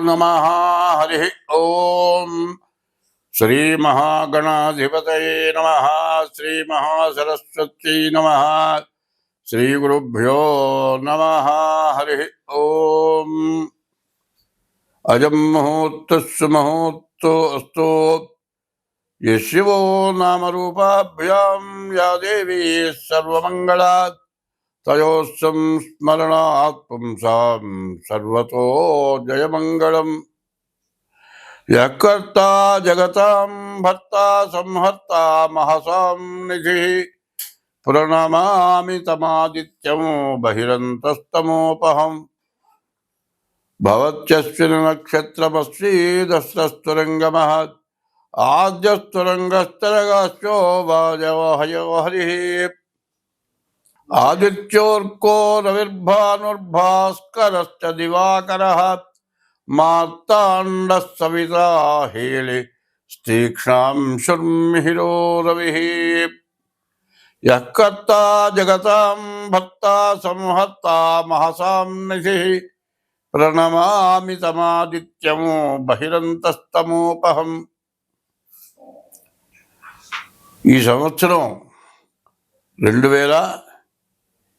నమ హరి ఓం శ్రీ మహాగణాధిపతయే నమ శ్రీ మహాసరస్వత్యై నమ శ్రీ గురుభ్యో నమ హరి ఓం అజం ముహూర్తస్సు ముహూర్తో అస్తో యశివో నామరూపాభ్యాం యా దేవీ సర్వమంగళా తయోస్సం స్మరణాత్ పుంసాం సర్వతో జయమంగళం యకర్త జగతాం భర్త సంహర్త మహసాం నిధి ప్రణమామి తమాదిత్యం బహిరంతస్తమోపహం భవత్యస్మిన్ నక్షత్రమశ్రీ దస్రస్తురంగమః ఆద్యస్తురంగస్తరగాశ్చో వాజవహయో హరి ఆదిత్యోర్కో రవిర్భానుర్భాస్కరశ్చ దివాకరः మార్తాండ సవితా హేళి స్తీక్ష్ణాంశుర్మిహిరో రవిः యః కర్తా జగతాం భర్తా సంహర్తా మహసాం నిధిः ప్రణమామి తమాదిత్యం బహిరంతస్తమోపహం ఈ సంవత్సరం రెండు వేల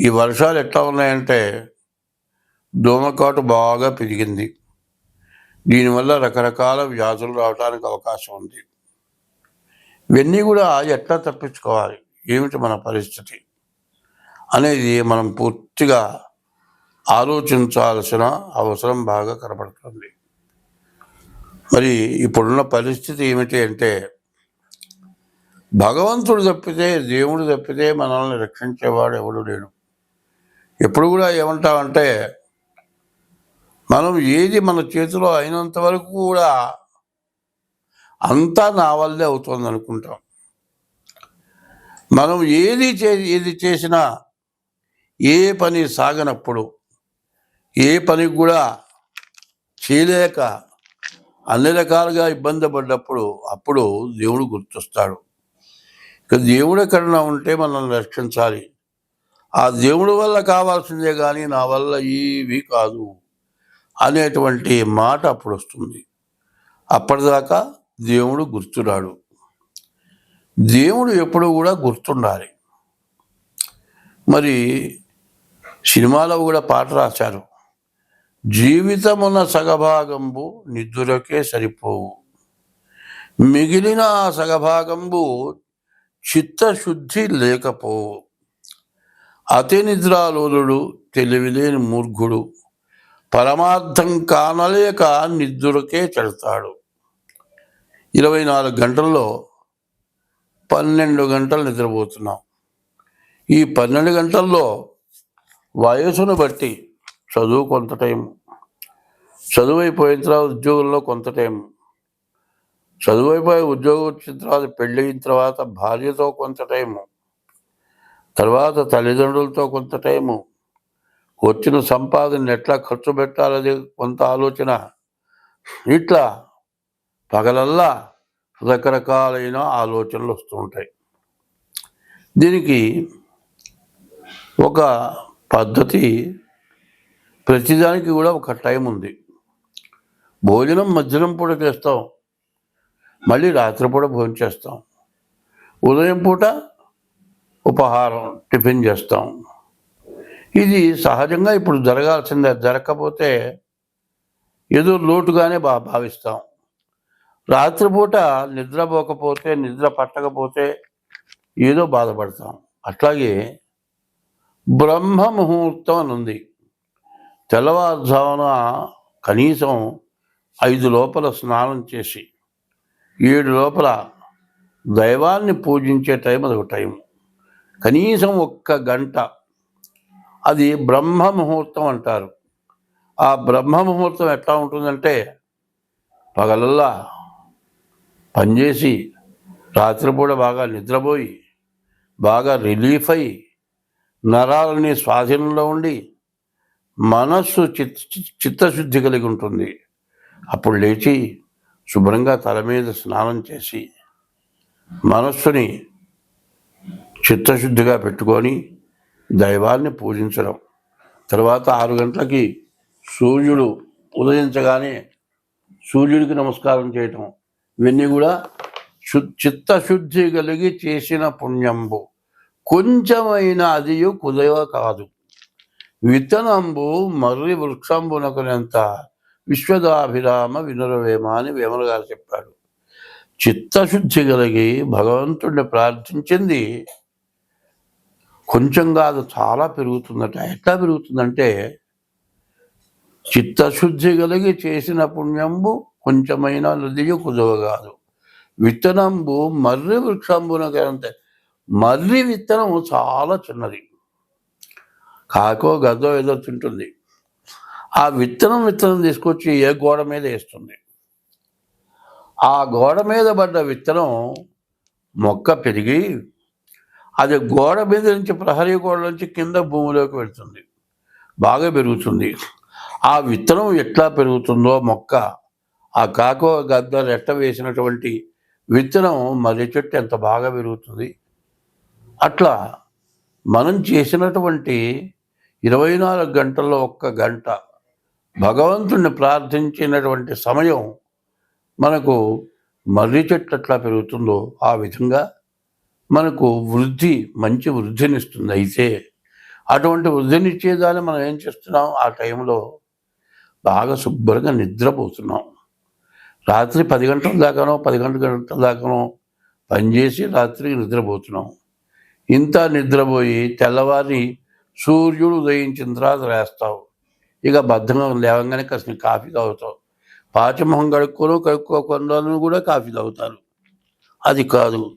ఈ వర్షాలు ఎట్లా ఉన్నాయంటే దోమకాటు బాగా పెరిగింది. దీనివల్ల రకరకాల వ్యాధులు రావడానికి అవకాశం ఉంది. ఇవన్నీ కూడా ఎట్లా తప్పించుకోవాలి? ఏమిటి మన పరిస్థితి? అనేది మనం పూర్తిగా ఆలోచించాల్సిన అవసరం బాగా కనపడుతుంది మరి ఇప్పుడున్న పరిస్థితి ఏమిటి అంటే భగవంతుడు తప్పితే దేవుడు తప్పితే మనల్ని రక్షించేవాడు ఎవడు లేడు. ఎప్పుడు కూడా ఏమంటామంటే మనం ఏది మన చేతిలో అయినంత వరకు కూడా అంతా నా వల్లే అవుతుంది అనుకుంటాం మనం ఏది చే ఏది చేసినా ఏ పని సాగనప్పుడు ఏ పని కూడా చేయలేక అన్ని రకాలుగా ఇబ్బంది పడ్డప్పుడు అప్పుడు దేవుడు గుర్తొస్తాడు. ఇక దేవుడు ఎక్కడన్నా ఉంటే మనల్ని రక్షించాలి. ఆ దేవుడి వల్ల కావాల్సిందే కానీ నా వల్ల ఏవి కాదు అనేటువంటి మాట అప్పుడు వస్తుంది. అప్పటిదాకా దేవుడు గుర్తురాడు. దేవుడు ఎప్పుడు కూడా గుర్తుండాలి. మరి సినిమాలో కూడా పాట రాశారు. జీవితమున సగభాగంబు నిద్రకే సరిపోవు. మిగిలిన ఆ సగభాగంబు చిత్తశుద్ధి లేకపోవు. అతినిద్రాలోలుడు తెలివిలేని మూర్ఘుడు పరమార్థం కానలేక నిద్దురకే చెడతాడు. ఇరవై నాలుగు గంటల్లో పన్నెండు గంటలు నిద్రపోతున్నాం. ఈ పన్నెండు గంటల్లో వయసును బట్టి చదువు కొంత టైం చదువు అయిపోయిన తర్వాత ఉద్యోగంలో కొంత టైం చదువు అయిపోయి ఉద్యోగం వచ్చిన తర్వాత పెళ్ళి అయిన తర్వాత భార్యతో కొంత టైము తర్వాత తల్లిదండ్రులతో కొంత టైము. వచ్చిన సంపాదన ఎట్లా ఖర్చు పెట్టాలది కొంత ఆలోచన. ఇట్లా పగలల్లా రకరకాలైన ఆలోచనలు వస్తూ ఉంటాయి. దీనికి ఒక పద్ధతి ప్రతిదానికి కూడా ఒక టైం ఉంది. భోజనం మధ్యాహ్నం పూట చేస్తాం. మళ్ళీ రాత్రిపూట భోజనం చేస్తాం. ఉదయం పూట ఉపహారం టిఫిన్ చేస్తాం. ఇది సహజంగా ఇప్పుడు జరగాల్సిందే. జరగకపోతే ఏదో లోటుగానే బా భావిస్తాం. రాత్రిపూట నిద్రపోకపోతే నిద్ర పట్టకపోతే ఏదో బాధపడతాం. అట్లాగే బ్రహ్మ ముహూర్తం అని ఉంది. తెల్లవారుజామున కనీసం ఐదు లోపల స్నానం చేసి ఏడు లోపల దైవాన్ని పూజించే టైం అది ఒక టైం కనీసం ఒక్క గంట. అది బ్రహ్మ ముహూర్తం అంటారు. ఆ బ్రహ్మ ముహూర్తం ఎట్లా ఉంటుందంటే పగలల్లా పనిచేసి రాత్రిపూట బాగా నిద్రపోయి బాగా రిలీఫ్ అయి నరాలని స్వాధీనంలో ఉండి మనస్సు చిత్ చిత్తశుద్ధి కలిగి ఉంటుంది. అప్పుడు లేచి శుభ్రంగా తల మీద స్నానం చేసి మనస్సుని చిత్తశుద్ధిగా పెట్టుకొని దైవాన్ని పూజించడం. తర్వాత ఆరు గంటలకి సూర్యుడు ఉదయించగానే సూర్యుడికి నమస్కారం చేయటం. ఇవన్నీ కూడా శు చిత్తశుద్ధి కలిగి చేసిన పుణ్యంబు. కొంచెమైన అదియు కుదవ కాదు. విత్తనంబు మర్రి వృక్షంబునకునంత విశ్వదాభిరామ వినురవేమ అని వేమల గారు చెప్పాడు. చిత్తశుద్ధి కలిగి భగవంతుడిని ప్రార్థించింది కొంచెం కాదు చాలా పెరుగుతుందట. ఎట్లా పెరుగుతుందంటే చిత్తశుద్ధి కలిగి చేసిన పుణ్యంబు కొంచెమైన నదియు కుదవ కాదు. విత్తనంబు మర్రి వృక్షంబునకంత మర్రి విత్తనం చాలా చిన్నది. కాకో గదో ఏదో తింటుంది. ఆ విత్తనం విత్తనం తీసుకొచ్చి ఏ గోడ మీద వేస్తుంది? ఆ గోడ మీద పడ్డ విత్తనం మొక్క పెరిగి అది గోడ మీద నుంచి ప్రహరీ గోడ నుంచి కింద భూమిలోకి వెళ్తుంది. బాగా పెరుగుతుంది. ఆ విత్తనం ఎట్లా పెరుగుతుందో మొక్క ఆ కాకో గద్ద రెట్ట వేసినటువంటి విత్తనం మర్రి చెట్టు ఎంత బాగా పెరుగుతుంది. అట్లా మనం చేసినటువంటి ఇరవై నాలుగు గంటల్లో ఒక్క గంట భగవంతుణ్ణి ప్రార్థించినటువంటి సమయం మనకు మర్రి చెట్టు ఎట్లా పెరుగుతుందో ఆ విధంగా మనకు వృద్ధి మంచి వృద్ధినిస్తుంది. అయితే అటువంటి వృద్ధినిచ్చేదాన్ని మనం ఏం చేస్తున్నాం? ఆ టైంలో బాగా శుభ్రంగా నిద్రపోతున్నాం. రాత్రి పది గంటల దాకానో పది గంటల గంటల దాకానో పనిచేసి రాత్రి నిద్రపోతున్నాం. ఇంత నిద్రపోయి తెల్లవారి సూర్యుడు ఉదయించిన తర్వాత లేస్తావు. ఇక బద్ధంగా లేవగానే కాసిన కాఫీ తాగుతావు. పాచమొహం కడుక్కోను కడుక్కోకుండా కూడా కాఫీ తాగుతారు. అది కాదు.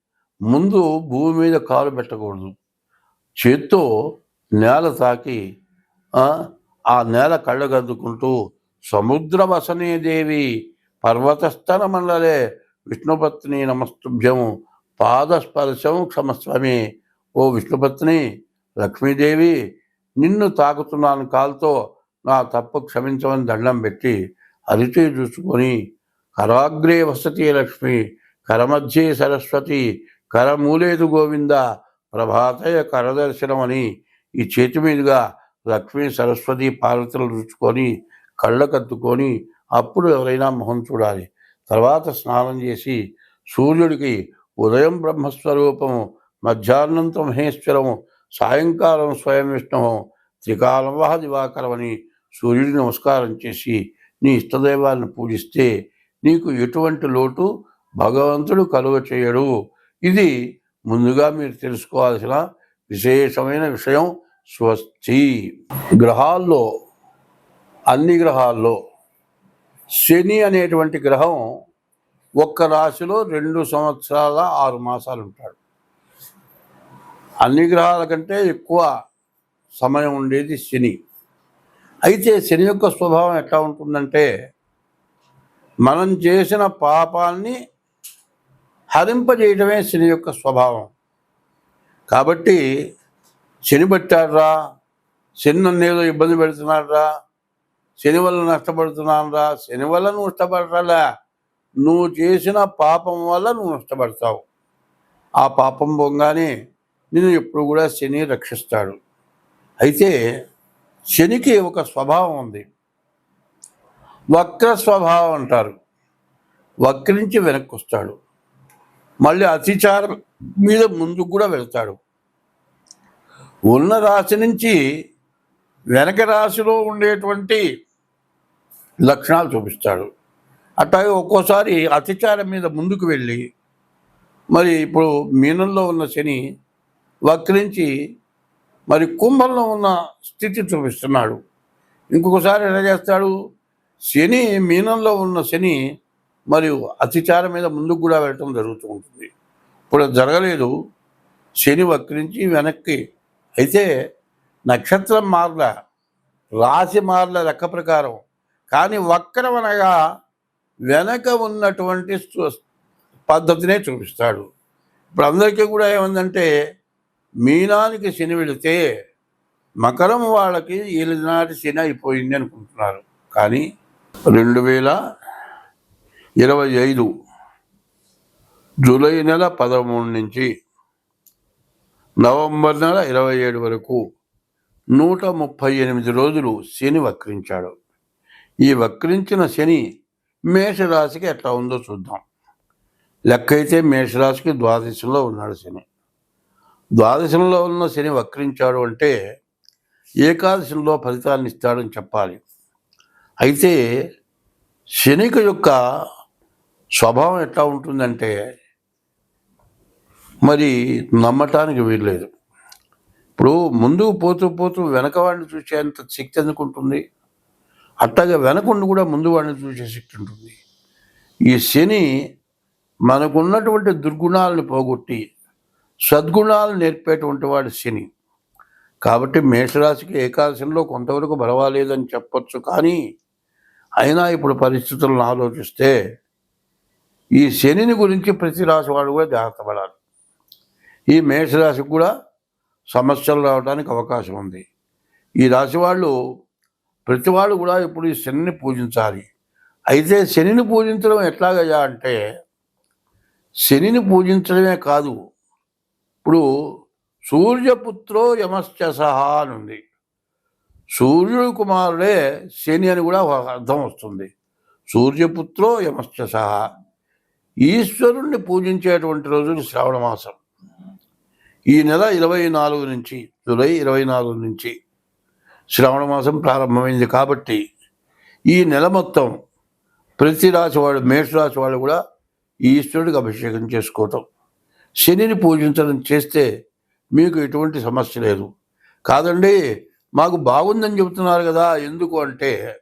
ముందు భూమి మీద కాలు పెట్టకూడదు. చేత్తో నేల తాకి ఆ, నేల కళ్ళగద్దుకుంటూ సముద్ర వసనే దేవి పర్వతస్థన మండలే విష్ణుపత్ని నమస్తుభ్యము పాదస్పర్శం క్షమస్వామి. ఓ విష్ణుపత్ని లక్ష్మీదేవి నిన్ను తాకుతున్నాను కాలుతో నా తప్పు క్షమించమని దండం పెట్టి అరిచే చూసుకొని కరాగ్రే వసతి లక్ష్మి కరమధ్యే సరస్వతి కరమూలేదు గోవింద ప్రభాతయ కరదర్శనం అని ఈ చేతి మీదుగా లక్ష్మీ సరస్వతి పార్వతులు రుచుకొని కళ్ళకత్తుకొని అప్పుడు ఎవరైనా మొహం చూడాలి. తర్వాత స్నానం చేసి సూర్యుడికి ఉదయం బ్రహ్మస్వరూపము మధ్యాహ్నంతో మహేశ్వరము సాయంకాలం స్వయం విష్ణువు త్రికాలవహ దివాకరమని సూర్యుడి సూర్యుడికి నమస్కారం చేసి నీ ఇష్టదైవాన్ని పూజిస్తే నీకు ఎటువంటి లోటు భగవంతుడు కలుగ చేయడు ఇది ముందుగా మీరు తెలుసుకోవాల్సిన విశేషమైన విషయం స్వస్తి. గ్రహాల్లో అన్ని గ్రహాల్లో శని అనేటువంటి గ్రహం ఒక్క రాశిలో రెండు సంవత్సరాల ఆరు మాసాలు ఉంటాడు. అన్ని గ్రహాల కంటే ఎక్కువ సమయం ఉండేది శని. అయితే శని యొక్క స్వభావం ఎట్లా ఉంటుందంటే మనం చేసిన పాపాన్ని హరింపజేయడమే శని యొక్క స్వభావం. కాబట్టి శని పట్టాడురా శని నన్ను ఏదో ఇబ్బంది పెడుతున్నాడురా శని వల్ల నష్టపడుతున్నానురా శని వల్ల నువ్వు నష్టపడరాలే? నువ్వు చేసిన పాపం వల్ల నువ్వు నష్టపడతావు. ఆ పాపం పొంగానే నిన్ను ఎప్పుడు కూడా శని రక్షిస్తాడు. అయితే శనికి ఒక స్వభావం ఉంది. వక్ర స్వభావం అంటారు. వక్రించి వెనక్కి వస్తాడు మళ్ళీ అతిచారం మీద ముందుకు కూడా వెళ్తాడు. ఉన్న రాశి నుంచి వెనక రాశిలో ఉండేటువంటి లక్షణాలు చూపిస్తాడు. అట్లాగే ఒక్కోసారి అతిచారం మీద ముందుకు వెళ్ళి మరి ఇప్పుడు మీనంలో ఉన్న శని వక్రించి మరి కుంభంలో ఉన్న స్థితి చూపిస్తున్నాడు. ఇంకొకసారి ఎలా చేస్తాడు? శని మీనంలో ఉన్న శని మరియు అతిచారం మీద ముందుకు కూడా వెళ్ళటం జరుగుతూ ఉంటుంది. ఇప్పుడు జరగలేదు. శని వక్రించి వెనక్కి. అయితే నక్షత్రం మార్ల రాశి మార్ల లెక్క ప్రకారం. కానీ వక్రం అనగా వెనక ఉన్నటువంటి పద్ధతినే చూపిస్తాడు. ఇప్పుడు అందరికీ కూడా ఏముందంటే మీనానికి శని వెళితే మకరం వాళ్ళకి ఈనాటి శని అయిపోయింది అనుకుంటున్నారు. కానీ రెండు వేల ఇరవై ఐదు జూలై నెల పదమూడు నుంచి నవంబర్ నెల ఇరవై ఏడు వరకు నూట ముప్పై ఎనిమిది రోజులు శని వక్రించాడు. ఈ వక్రించిన శని మేషరాశికి ఎట్లా ఉందో చూద్దాం. లెక్క అయితే మేషరాశికి ద్వాదశంలో ఉన్నాడు శని. ద్వాదశంలో ఉన్న శని వక్రించాడు అంటే ఏకాదశంలో ఫలితాన్ని ఇస్తాడని చెప్పాలి. అయితే శనిక యొక్క స్వభావం ఎట్లా ఉంటుందంటే మరి నమ్మటానికి వీల్లేదు. ఇప్పుడు ముందుకు పోతూ పోతూ వెనక వాడిని చూసేంత శక్తి ఎందుకు ఉంటుంది? అట్లాగే వెనకుండి కూడా ముందు వాడిని చూసే శక్తి ఉంటుంది. ఈ శని మనకున్నటువంటి దుర్గుణాలను పోగొట్టి సద్గుణాలు నేర్పేటువంటి వాడు శని. కాబట్టి మేషరాశికి ఏకాదశంలో కొంతవరకు పర్వాలేదని చెప్పొచ్చు కానీ అయినా ఇప్పుడు పరిస్థితులను ఆలోచిస్తే ఈ శనిని గురించి ప్రతి రాశి వాడు కూడా జాగ్రత్త పడాలి. ఈ మేషరాశికి కూడా సమస్యలు రావడానికి అవకాశం ఉంది. ఈ రాశి వాళ్ళు ప్రతి వాళ్ళు కూడా ఇప్పుడు ఈ శనిని పూజించాలి. అయితే శనిని పూజించడం ఎట్లాగయ్యా అంటే శనిని పూజించడమే కాదు. ఇప్పుడు సూర్యపుత్రో యమశ్చ సహా అని ఉంది. సూర్యుడు కుమారుడే శని అని కూడా ఒక అర్థం వస్తుంది. సూర్యపుత్రో యమశ్చ సహా. ఈశ్వరుణ్ణి పూజించేటువంటి రోజులు శ్రావణ మాసం. ఈ నెల ఇరవై నాలుగు నుంచి జూలై ఇరవై నాలుగు నుంచి శ్రావణ మాసం ప్రారంభమైంది కాబట్టి ఈ నెల మొత్తం ప్రతి రాశి వాడు మేషరాశి వాళ్ళు కూడా ఈశ్వరుడికి అభిషేకం చేసుకోవటం. శనిని పూజించడం చేస్తే మీకు ఎటువంటి సమస్య లేదు. కాదండి మాకు బాగుందని చెబుతున్నారు కదా ఎందుకు అంటే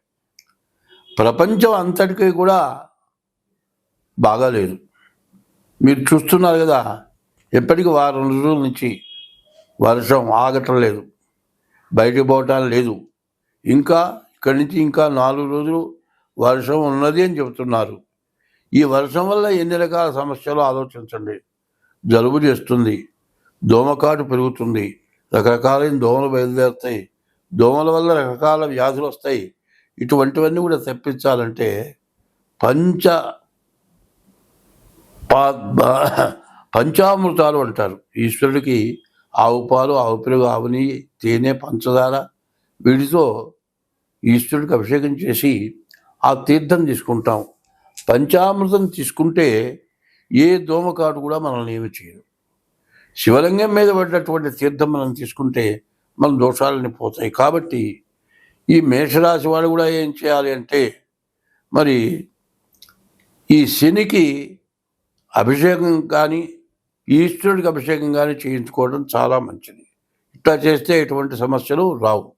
ప్రపంచం అంతటికీ కూడా బాగాలేదు మీరు చూస్తున్నారు కదా ఎప్పటికీ వారం రోజుల నుంచి వర్షం ఆగటం లేదు. బయటకు పోవటం లేదు. ఇంకా ఇక్కడి నుంచి ఇంకా నాలుగు రోజులు వర్షం ఉన్నది అని చెబుతున్నారు. ఈ వర్షం వల్ల ఎన్ని రకాల సమస్యలు ఆలోచించండి. జలుబు చేస్తుంది దోమకాటు పెరుగుతుంది రకరకాలైన దోమలు బయలుదేరుతాయి. దోమల వల్ల రకరకాల వ్యాధులు వస్తాయి. ఇటువంటివన్నీ కూడా తెప్పించాలంటే పంచ పంచామృతాలు అంటారు. ఈశ్వరుడికి ఆవు పాలు ఆవు పెరుగు ఆవుని తేనె పంచదార వీటితో ఈశ్వరుడికి అభిషేకం చేసి ఆ తీర్థం తీసుకుంటాం. పంచామృతం తీసుకుంటే ఏ దోమకాటు కూడా మనల్ని ఏమి చేయదు. శివలింగం మీద పడ్డటువంటి తీర్థం మనం తీసుకుంటే మన దోషాలని పోతాయి. కాబట్టి ఈ మేషరాశి వాళ్ళు కూడా ఏం చేయాలి అంటే మరి ఈ శనికి అభిషేకం కానీ ఈశ్వరుడికి అభిషేకం కానీ చేయించుకోవడం చాలా మంచిది. ఇట్లా చేస్తే ఎటువంటి సమస్యలు రావు.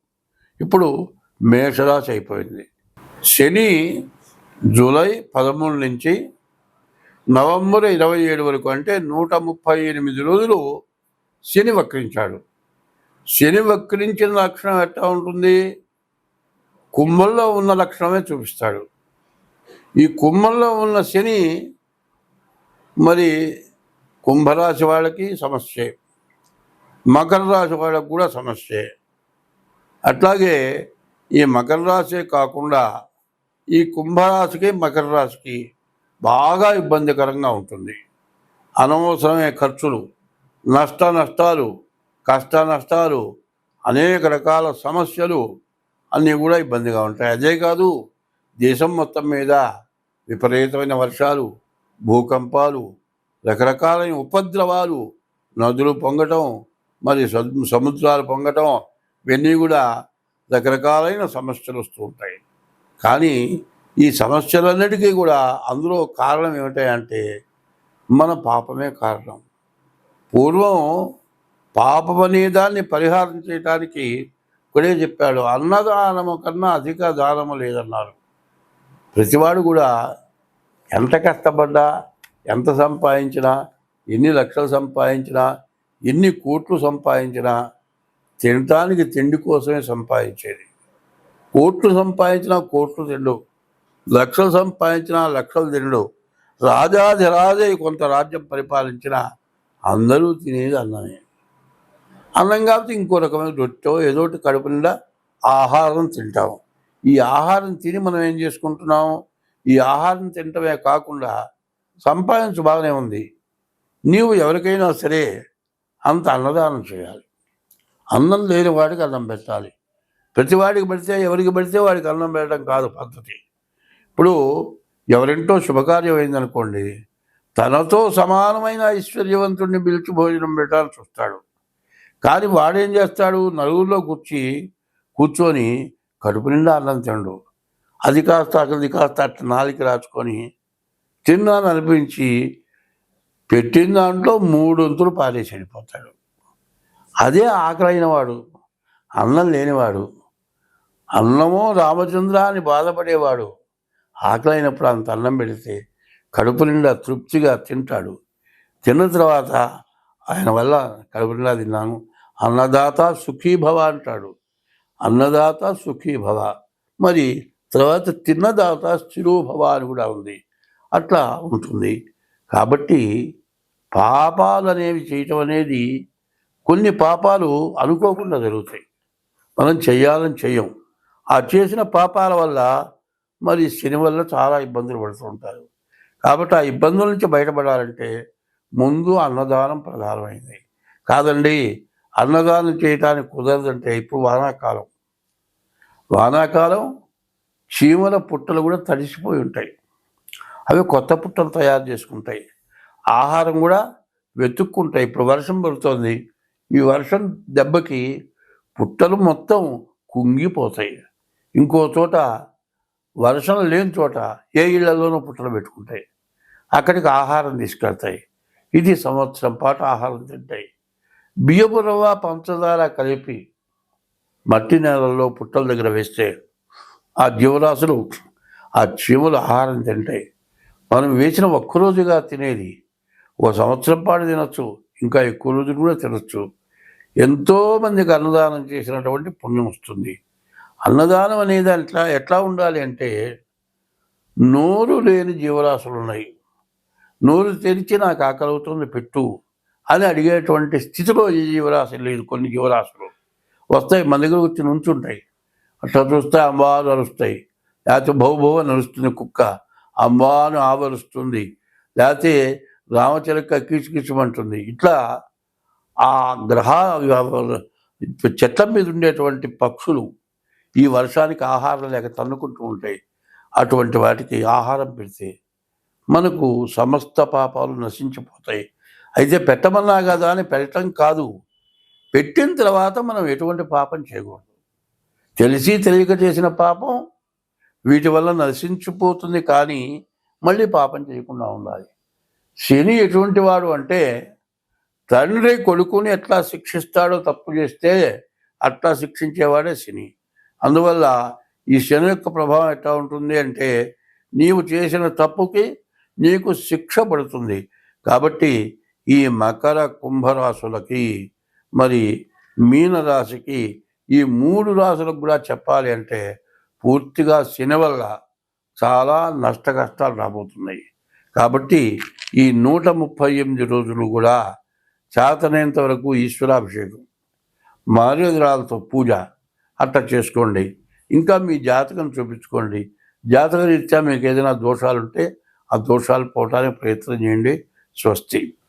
ఇప్పుడు మేషరాశి అయిపోయింది. శని జూలై పదమూడు నుంచి నవంబర్ ఇరవై ఏడు వరకు అంటే నూట ముప్పై ఎనిమిది రోజులు శని వక్రించాడు. శని వక్రించిన లక్షణం ఎట్లా ఉంటుంది? కుంభంలో ఉన్న లక్షణమే చూపిస్తాడు. ఈ కుంభంలో ఉన్న శని మరి కుంభరాశి వాళ్ళకి సమస్యే. మకర రాశి వాళ్ళకు కూడా సమస్యే. అట్లాగే ఈ మకర రాశి కాకుండా ఈ కుంభరాశికి మకర రాశికి బాగా ఇబ్బందికరంగా ఉంటుంది. అనవసరమైన ఖర్చులు నష్ట నష్టాలు కష్ట నష్టాలు అనేక రకాల సమస్యలు అన్నీ కూడా ఇబ్బందిగా ఉంటాయి. అదే కాదు దేశం మొత్తం మీద విపరీతమైన వర్షాలు భూకంపాలు రకరకాలైన ఉపద్రవాలు నదులు పొంగటం మరి సముద్రాలు పొంగటం ఇవన్నీ కూడా రకరకాలైన సమస్యలు వస్తూ ఉంటాయి. కానీ ఈ సమస్యలన్నిటికీ కూడా అందులో కారణం ఏమిటంటే మన పాపమే కారణం. పూర్వం పాపం అనే దాన్ని పరిహారం చేయడానికి ఇక్కడే చెప్పాడు అన్నదానము కన్నా అధిక దానము లేదన్నారు. ప్రతివాడు కూడా ఎంత కష్టపడ్డా ఎంత సంపాదించినా ఎన్ని లక్షలు సంపాదించినా ఎన్ని కోట్లు సంపాదించినా తినటానికి తిండి కోసమే సంపాదించేది. కోట్లు సంపాదించినా కోట్లు తిండు లక్షలు సంపాదించినా లక్షలు తినడు. రాజాధిరాజే కొంత రాజ్యం పరిపాలించిన అందరూ తినేది అన్నమే. అన్నం కాబట్టి ఇంకో రకమైన రొట్టె ఏదో ఒకటి కడుపు నిండా ఆహారం తింటాము. ఈ ఆహారం తిని మనం ఏం చేసుకుంటున్నాము? ఈ ఆహారం తినటమే కాకుండా సంపాదించు బాగానే ఉంది. నీవు ఎవరికైనా సరే అంత అన్నదానం చేయాలి. అన్నం లేని వాడికి అన్నం పెట్టాలి. ప్రతి వాడికి పెడితే ఎవరికి పెడితే వాడికి అన్నం పెట్టడం కాదు పద్ధతి. ఇప్పుడు ఎవరింటో శుభకార్యం అయిందనుకోండి తనతో సమానమైన ఐశ్వర్యవంతుడిని పిలిచి భోజనం పెట్టాలని చూస్తాడు కానీ వాడేం చేస్తాడు? నలుగురిలో కూర్చి కూర్చొని కడుపు నిండా అన్నం తిండు. అది కాస్త అది కాస్త అట్లా నాలికి రాచుకొని తిన్నాను అనిపించి పెట్టిన దాంట్లో మూడొంతులు పారేసి వెళ్ళిపోతాడు అదే ఆకలైన వాడు అన్నం లేనివాడు అన్నమో రామచంద్ర అని బాధపడేవాడు. ఆకలైనప్పుడు అంత అన్నం పెడితే కడుపు నిండా తృప్తిగా తింటాడు. తిన్న తర్వాత ఆయన వల్ల కడుపు నిండా తిన్నాను. అన్నదాత సుఖీభవ అంటాడు. అన్నదాత సుఖీభవ. మరి తర్వాత తిన్నదాత స్థిరోభవ అని కూడా ఉంది. అట్లా ఉంటుంది. కాబట్టి పాపాలు అనేవి చేయటం అనేది కొన్ని పాపాలు అనుకోకుండా జరుగుతాయి. మనం చేయాలని చెయ్యం ఆ చేసిన పాపాల వల్ల మరి శని వల్ల చాలా ఇబ్బందులు పడుతూ ఉంటారు. కాబట్టి ఆ ఇబ్బందుల నుంచి బయటపడాలంటే ముందు అన్నదానం ప్రధానమైంది కాదండి అన్నదానం చేయటానికి కుదరదంటే ఇప్పుడు వానాకాలం. వానాకాలం చీమల పుట్టలు కూడా తడిసిపోయి ఉంటాయి. అవి కొత్త పుట్టలు తయారు చేసుకుంటాయి. ఆహారం కూడా వెతుక్కుంటాయి. ఇప్పుడు వర్షం పడుతోంది. ఈ వర్షం దెబ్బకి పుట్టలు మొత్తం కుంగిపోతాయి. ఇంకో చోట వర్షం లేని చోట ఏ ఇళ్ళలోనూ పుట్టలు పెట్టుకుంటాయి. అక్కడికి ఆహారం తీసుకెళ్తాయి. ఇది సంవత్సరం పాటు ఆహారం తింటాయి. బియ్యపు రవ్వ పంచదార కలిపి మట్టి నేలల్లో పుట్టల దగ్గర వేస్తే ఆ జీవరాశులు ఆ చీమలు ఆహారం తింటాయి మనం వేసిన ఒక్కరోజుగా తినేది ఒక సంవత్సరం పాటు తినచ్చు ఇంకా ఎక్కువ రోజులు కూడా తినచ్చు. ఎంతోమందికి అన్నదానం చేసినటువంటి పుణ్యం వస్తుంది. అన్నదానం అనేది అట్లా ఎట్లా ఉండాలి అంటే నోరు లేని జీవరాశులు ఉన్నాయి. నోరు తెరిచి నాకు ఆకలి అవుతుంది పెట్టు అని అడిగేటువంటి స్థితిలో ఈ జీవరాశి లేదు. కొన్ని జీవరాశులు వస్తాయి మన దగ్గర వచ్చి నుంచుంటాయి. అట్లా చూస్తే అమ్మాను అరుస్తాయి. లేకపోతే భౌ అని అరుస్తుంది కుక్క. అంబాను ఆవరుస్తుంది. లేకపోతే రామచిలక కీచుకీచమంటుంది. ఇట్లా ఆ గ్రహ చెట్ల మీద ఉండేటువంటి పక్షులు ఈ వర్షానికి ఆహారం లేక తన్నుకుంటూ ఉంటాయి. అటువంటి వాటికి ఆహారం పెడితే మనకు సమస్త పాపాలు నశించిపోతాయి. అయితే పెట్టమన్నా కదా అని పెట్టడం కాదు. పెట్టిన తర్వాత మనం ఎటువంటి పాపం చేయకూడదు. తెలిసి తెలియక చేసిన పాపం వీటి వల్ల నశించిపోతుంది కానీ మళ్ళీ పాపం చేయకుండా ఉండాలి. శని ఎటువంటి వాడు అంటే తండ్రి కొడుకుని ఎట్లా శిక్షిస్తాడో తప్పు చేస్తే అట్లా శిక్షించేవాడే శని. అందువల్ల ఈ శని యొక్క ప్రభావం ఎట్లా ఉంటుంది అంటే నీవు చేసిన తప్పుకి నీకు శిక్ష పడుతుంది. కాబట్టి ఈ మకర కుంభరాశులకి మరి మీనరాశికి ఈ మూడు రాసులకు కూడా చెప్పాలి అంటే పూర్తిగా శని వల్ల చాలా నష్ట కష్టాలు రాబోతున్నాయి. కాబట్టి ఈ నూట ముప్పై ఎనిమిది రోజులు కూడా చేతనేంత వరకు ఈశ్వరాభిషేకం మారేదురాలతో పూజ అట్లా చేసుకోండి. ఇంకా మీ జాతకం చూపించుకోండి. జాతక రీత్యా మీకు ఏదైనా దోషాలు ఉంటే ఆ దోషాలు పోవటానికి ప్రయత్నం చేయండి. స్వస్తి.